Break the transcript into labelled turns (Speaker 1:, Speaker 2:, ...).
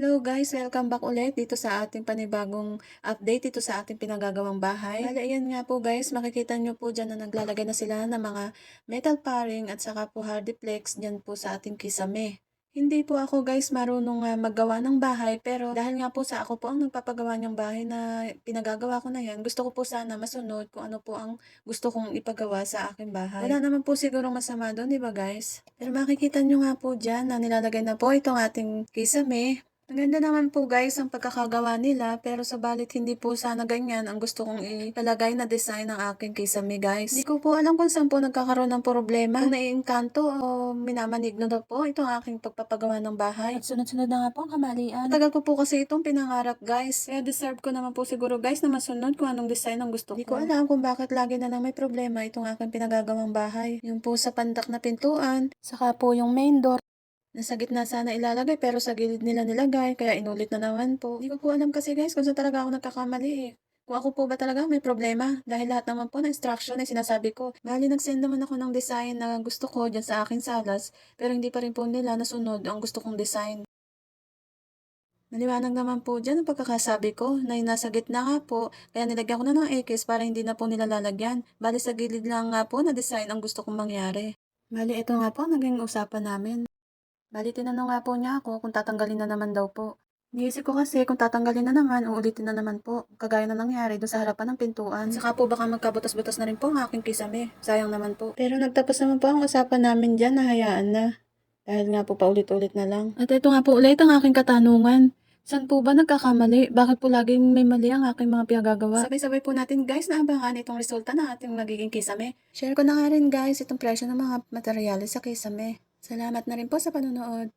Speaker 1: Hello guys, welcome back ulit dito sa ating panibagong update dito sa ating pinagagawang bahay. Bale, ayan nga po guys, makikita nyo po dyan na naglalagay na sila ng mga metal paring at saka po hardiplex dyan po sa ating kisame. Hindi po ako guys marunong ah, maggawa ng bahay pero dahil nga po sa ako po ang nagpapagawa ng bahay na pinagagawa ko na yan, gusto ko po sana masunod kung ano po ang gusto kong ipagawa sa aking bahay. Wala naman po siguro masama doon, di ba guys? Pero makikita nyo nga po dyan na nilalagay na po itong ating kisame. Ang ganda naman po guys ang pagkakagawa nila pero sabalit hindi po sana ganyan ang gusto kong ilalagay na design ng aking kisame guys. Hindi ko po alam kung saan po nagkakaroon ng problema. Kung naiingkanto o minamanig na po itong aking pagpapagawa ng bahay. At sunod-sunod na nga po ang kamalian. Tagal ko po kasi itong pinangarap guys. Kaya deserve ko naman po siguro guys na masunod kung anong design ang gusto ko. Hindi ko alam kung bakit lagi na lang may problema itong aking pinagagawang bahay. Yung po sa pandak na pintuan, saka po yung main door. Nasa gitna sana ilalagay pero sa gilid nila nilagay kaya inulit na naman po. Hindi ko po alam kasi guys kung saan talaga ako nagkakamali eh. Kung ako po ba talaga may problema dahil lahat naman po ng instruction ay sinasabi ko. Bali nag-send naman ako ng design na gusto ko dyan sa aking salas pero hindi pa rin po nila nasunod ang gusto kong design. Maliwanag naman po dyan ang pagkakasabi ko na yung nasa gitna nga po, kaya nilagyan ko na ng X para hindi na po nila lalagyan. Bali sa gilid lang nga po na design ang gusto kong mangyari. Bali ito nga po naging usapan namin. Bali tinanong nga po niya ako kung tatanggalin na naman daw po. Niisip ko kasi kung tatanggalin na naman, uulitin na naman po. Kagaya na nangyari doon sa harapan ng pintuan. Saka po baka magkabutas-butas na rin po ang aking kisame. Sayang naman po. Pero nagtapos naman po ang usapan namin dyan na hayaan na. Dahil nga po paulit-ulit na lang. At ito nga po ulit ang aking katanungan. Saan po ba nagkakamali? Bakit po laging may mali ang aking mga pinagagawa? Sabay-sabay po natin guys na abangan itong resulta ng ating nagiging kisame. Share ko na nga rin guys itong presyo ng mga materyales sa kisame. Salamat na rin po sa panonood.